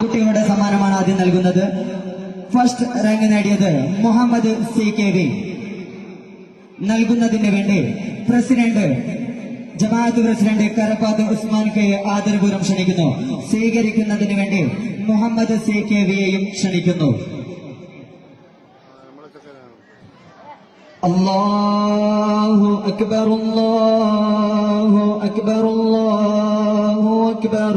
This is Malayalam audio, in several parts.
കുട്ടികളുടെ സമ്മാനമാണ് ആദ്യം നൽകുന്നത്. ഫസ്റ്റ് റാങ്ക് നേടിയത് മുഹമ്മദ് സി കെ വി നൽകുന്നതിന് വേണ്ടി പ്രസിഡന്റ് ജമാഅത്ത് പ്രസിഡന്റ് കരപ്പാത്ത് ഉസ്മാൻ കെ ആദരപൂർവം ക്ഷണിക്കുന്നു. സ്വീകരിക്കുന്നതിന് വേണ്ടി മുഹമ്മദ് സി കെ വിയെയും ക്ഷണിക്കുന്നു. അല്ലാഹു അക്ബർ അല്ലാഹു അക്ബർ അല്ലാഹു അക്ബർ.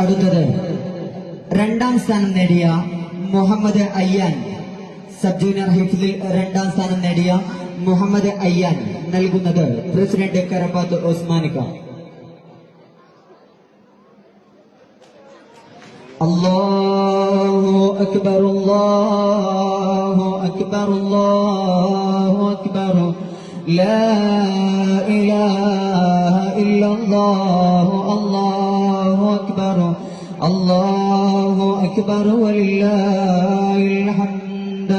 അടുത്തത് രണ്ടാം സ്ഥാനം നേടിയ മുഹമ്മദ് അയ്യാൻ. സബ് ജൂനിയർ ഹിഫ്ലിൽ രണ്ടാം സ്ഥാനം നേടിയ മുഹമ്മദ് അയ്യാൻ നൽകുന്നത് പ്രസിഡന്റ് കരബാത്ത് ഓസ്മാനിക്ക അള്ളാഹു അക്ബർ അള്ളാഹു അക്ബർ അള്ളാഹു അക്ബർ. ലാ الله الله أكبر الله أكبر ولله الحمد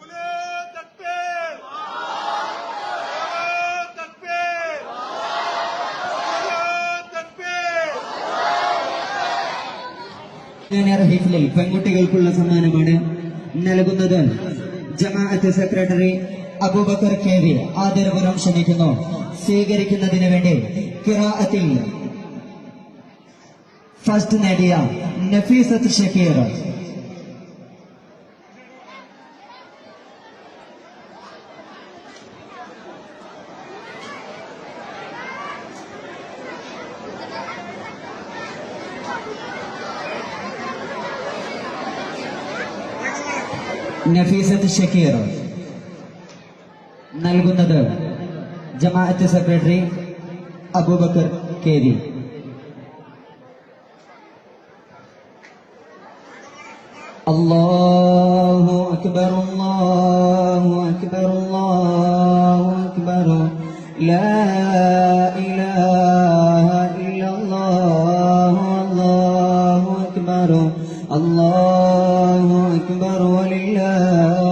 ولا تكبير ولا تكبير ولا تكبير ജൂനിയർ ഹിഫ്ലിൽ പെൺകുട്ടികൾക്കുള്ള സമ്മാനമാണ് നൽകുന്നത് ജമാഅത്ത് secretary Abubakar K V Adarapuram ക്ഷണിക്കുന്നു സ്വീകരിക്കുന്നതിന് വേണ്ടി കിറാഅത്തിൽ ഫസ്റ്റ് നേടിയ നഫീസത്ത് ഷക്കീർ. നഫീസത്ത് ഷക്കീർ നൽകുന്നത് جماعت سیکرٹری ابو بکر کیری الله أكبر الله أكبر الله أكبر. لا إله إلا الله الله أكبر. الله أكبر ولله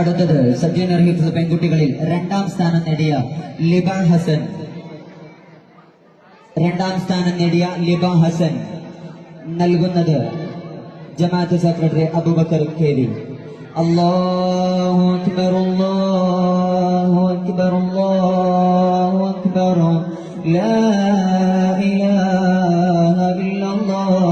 അടുത്തത് സജ്ജനർ ഹിഫ്സ് പെൺകുട്ടികളിൽ രണ്ടാം സ്ഥാനം നേടിയ ലിബ ഹസൻ. രണ്ടാം സ്ഥാനം നേടിയ ലിബ ഹസൻ നൽകുന്നത് ജമാഅത്ത് സെക്രട്ടറി അബുബക്കർ കെ വി അല്ലാഹു അക്ബർ അല്ലാഹു അക്ബർ അല്ലാഹു അക്ബർ. ലാ ഇലാഹ ഇല്ലല്ലാഹു